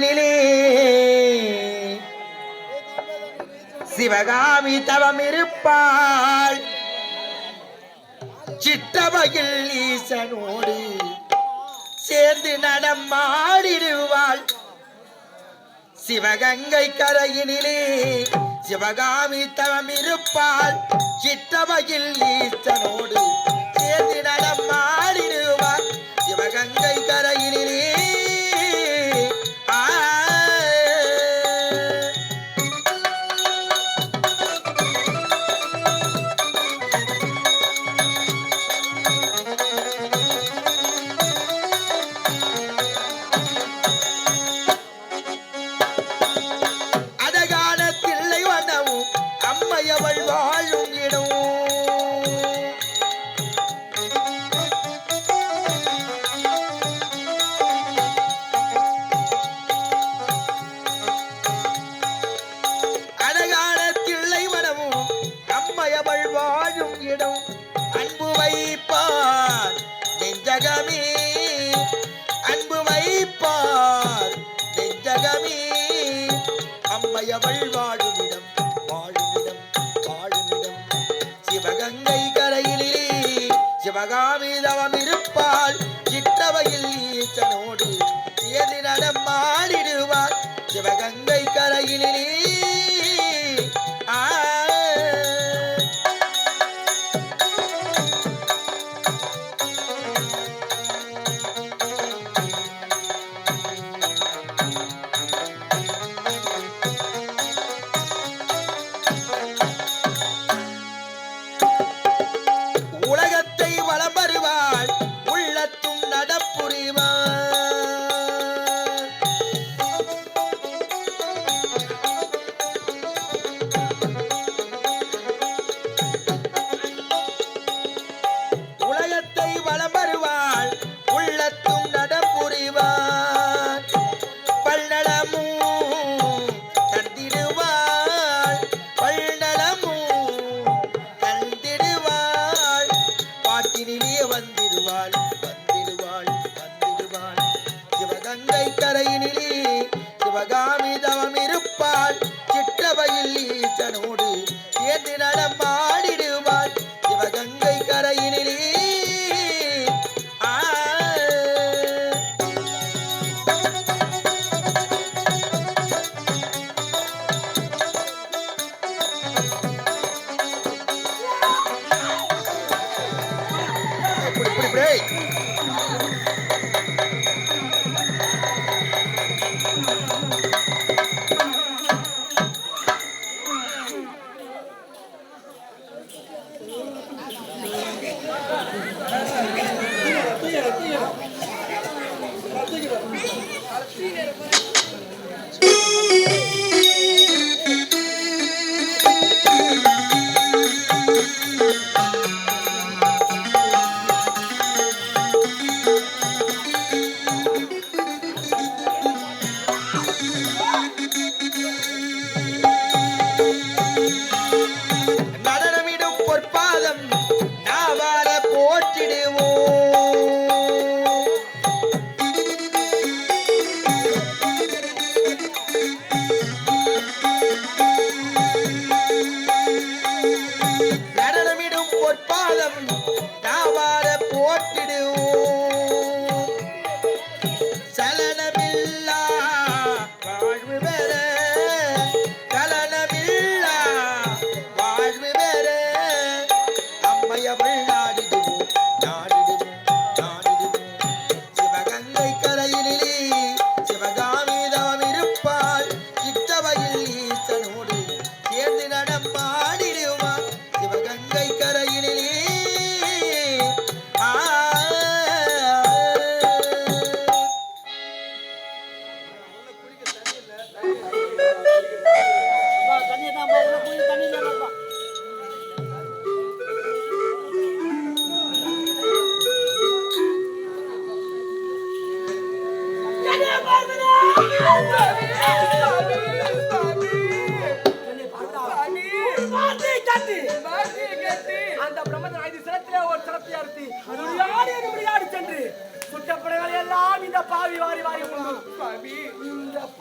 நீலே சிவகாமி தவம் இருப்பாள். சிட்டவையில் ஈசனோடு சேர்ந்து நடமாடிடுவாள். சிவகங்கை கரையினிலே சிவகாமி தவம் இருப்பாள். சிட்டவையில் ஈசனோடு சேர்ந்து நடமாடிடுவாள். சிவகங்கை கரையினிலே Bye.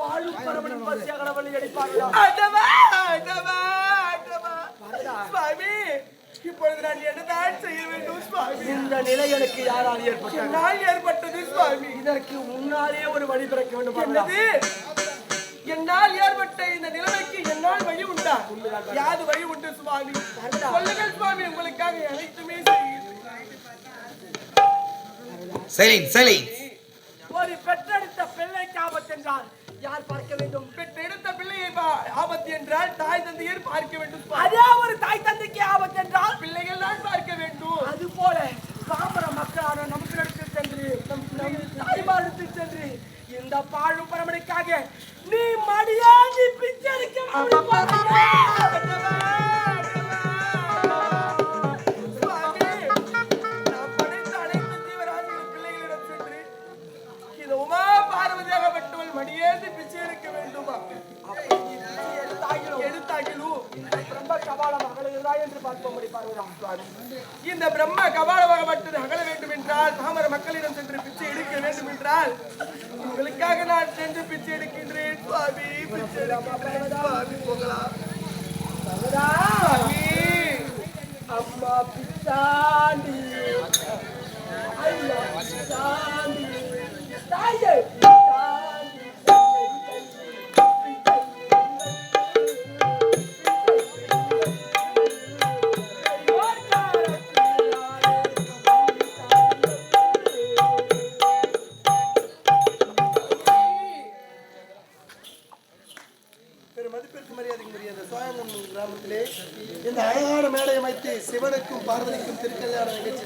ஆளும் சுவாமி இப்பொழுது நான் என்னதான் செய்ய வேண்டும் இந்த நிலை எனக்கு ஏற்பட்டது? சுவாமி. இதற்கு முன்னாலே ஒரு வழி பிறக்க வேண்டும் என்னால் ஏற்பட்ட இந்த நிலைமைக்கு என்னால் வழி உண்டா? யாது வழி உண்டு சுவாமி? சொல்லுங்கள் சுவாமி உங்களுக்காக அனைத்துமே சரி சரி ஒரு பெற்றெடுத்த பிள்ளைக்கு ஆபத்தென்றால் யார் பார்க்க வேண்டும்? பெற்றெடுத்த பிள்ளையை ஆபத்து என்றால் தாய் தந்தையர் பார்க்க வேண்டும். அதே ஒரு தாய் தந்தைக்கு ஆபத்து என்றால்? பிள்ளைகள் தான் பார்க்க வேண்டும். அது போல பாமர மக்களான நமக்கு எடுத்து சென்று நம் நம் தாய்மாருக்கு சென்று இந்த பாழும் பரமனுக்காக நீ மடியாண்டி பிச்சை இந்த பிரம்ம கபாலம் அகலுகிறதா என்று பார்க்கும்படி பார்வதாம் சுவாமி. இந்த பிரம்ம கபாலமாகப்பட்டது அகல வேண்டும் என்றால் பாமர மக்களிடம் சென்று பிச்சை எடுக்க வேண்டும் என்றால் உங்களுக்காக நான் சென்று பிச்சை எடுக்கின்றேன் சுவாமி. பிச்சை எடுக்கின்றேன் சுவாமி. போகலாம். அம்மா பிச்சாண்டி. ஐயா பிச்சாண்டி. தாயே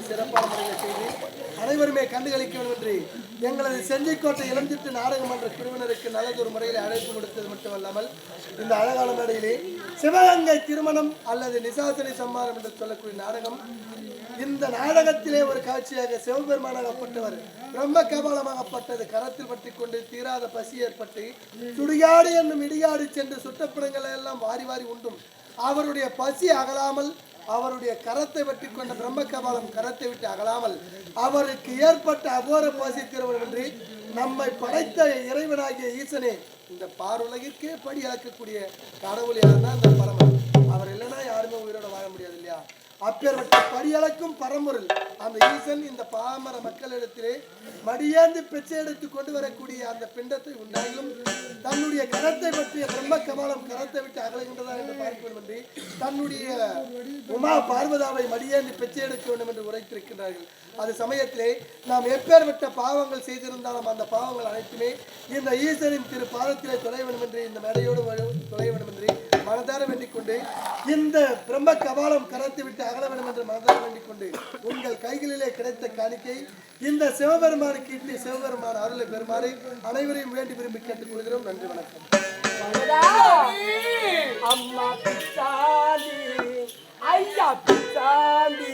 சிறப்பான முறையில் செய்து அனைவருமே கண்டுகளிக்க வேண்டும் என்று எங்களது செஞ்சிக்கோட்டை இளஞ்சிட்டு நாடகமன்ற குழுவினருக்கு நல்லதொரு முறையில் அழைப்பு கொடுத்தது மட்டுமல்லாமல் இந்த அழகான மேடையிலே சிவகங்கை திருமணம் அல்லது நிசாசனி சம்மாரம் என்று சொல்லக்கூடிய நாடகம் இந்த நாடகத்திலே ஒரு காட்சியாக சிவபெருமானாகப்பட்டவர் ரொம்ப கபாலமாகப்பட்டது கரத்தில் பற்றி கொண்டு தீராத பசி ஏற்பட்டு சுடுகாடு என்னும் இடியாடு சென்று சுட்டப்படங்களை எல்லாம் வாரி வாரி உண்டும். அவருடைய பசி அகலாமல் அவருடைய கரத்தை வெட்டி கொண்ட பிரம்ம கபாலம் கரத்தை விட்டு அகலாமல் அவருக்கு ஏற்பட்ட அபோர பசி என்று நம்மை படைத்த இறைவனாகிய ஈசனே இந்த பாருலகிற்கே படி இழக்கக்கூடிய கடவுள் யாருன்னா இந்த அப்பேற்பட்ட படியளக்கும் பரம்பொருள். அந்த ஈசன் இந்த பாமர மக்களிடத்திலே மடியேந்து பிச்சை எடுத்து கொண்டு வரக்கூடிய அந்த பிண்டத்தை உண்டாயும் தன்னுடைய கரத்தை பற்றிய பிரம்ம கபாலம் கரத்தை விட்டு அகலுகின்றதா என்று பார்க்க என்று தன்னுடைய உமா பார்வதாவை மடியாந்து பிச்சை எடுக்க வேண்டும் என்று உரைத்திருக்கிறார்கள் அது சமயத்திலே நாம் எப்பேற்பட்ட பாவங்கள் செய்திருந்தாலும் அந்த பாவங்கள் அனைத்துமே இந்த ஈசனின் திரு பாதத்திலே தொலை வேண்டும் என்று இந்த மேடையோடு தொலை வேண்டும் என்று மனதார வேண்டிக் கொண்டு இந்த பிரம்ம கபாலம் கரத்து விட்டு அகல வேண்டும் என்று மனதார வேண்டிக் கொண்டு உங்கள் கைகளிலே கிடைத்த காணிக்கை இந்த சிவபெருமானுக்கு இட்டு சிவபெருமான் அருளை பெருமாறு அனைவரையும் வேண்டி விரும்பி கேட்டுக் கொள்கிறோம் நன்றி வணக்கம். அம்மா பிச்சாண்டி ஐயா பிச்சாண்டி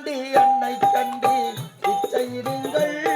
கண்டி அன்னை கண்டி பிச்சையிடுங்கள் பிச்சையிடுங்கள்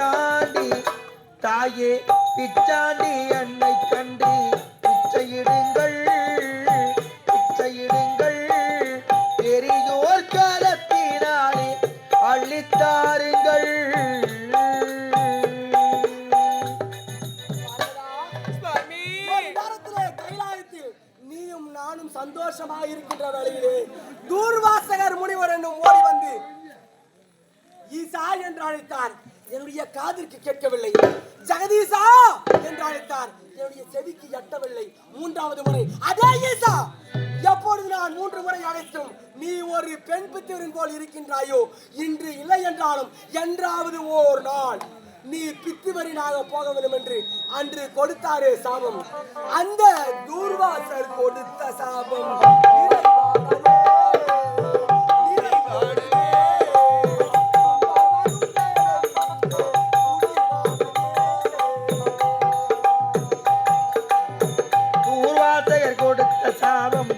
பிச்சாண்டி தாயே பிச்சாண்டி அன்னை கண்டு பிச்சையிடுங்கள் பிச்சையிடுங்கள். பெரியோர் கரத்தினாலே அள்ளித்தாருங்கள். நானும் சந்தோஷமாக இருக்கின்ற வேளையிலே தூர்வாசகர் முனிவர் என்னும் ஓடி வந்து ஈசா என்று அழைத்தார் என்னுடைய காதிற்கு கேட்கவில்லை. ஜெகதீசா என்று அழைத்தார். என்னுடைய செவிக்கு எட்டவில்லை. மூன்றாவது முறை அதே ஈசா எப்பொழுது நான் மூன்று முறை அழைத்தும் நீ ஒரு பெண் பித்தரின் போல் இருக்கின்றாயோ? இன்று இல்லை என்றாலும் என்றாவது ஓர் நாள். நீ பித்துவரினாக போக வேண்டும் என்று அன்று கொடுத்தாரே சாபம். அந்த தூர்வாசர் கொடுத்த சாபம். கொடுத்த சாபம்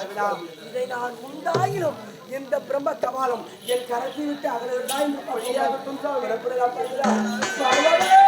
விட்டாய் இதை நான் உண்டாயினும் இந்த பிரம்ம கபாலம் என் கரத்தை விட்டு அகலவிட்டாய் பர்வதா பர்வதா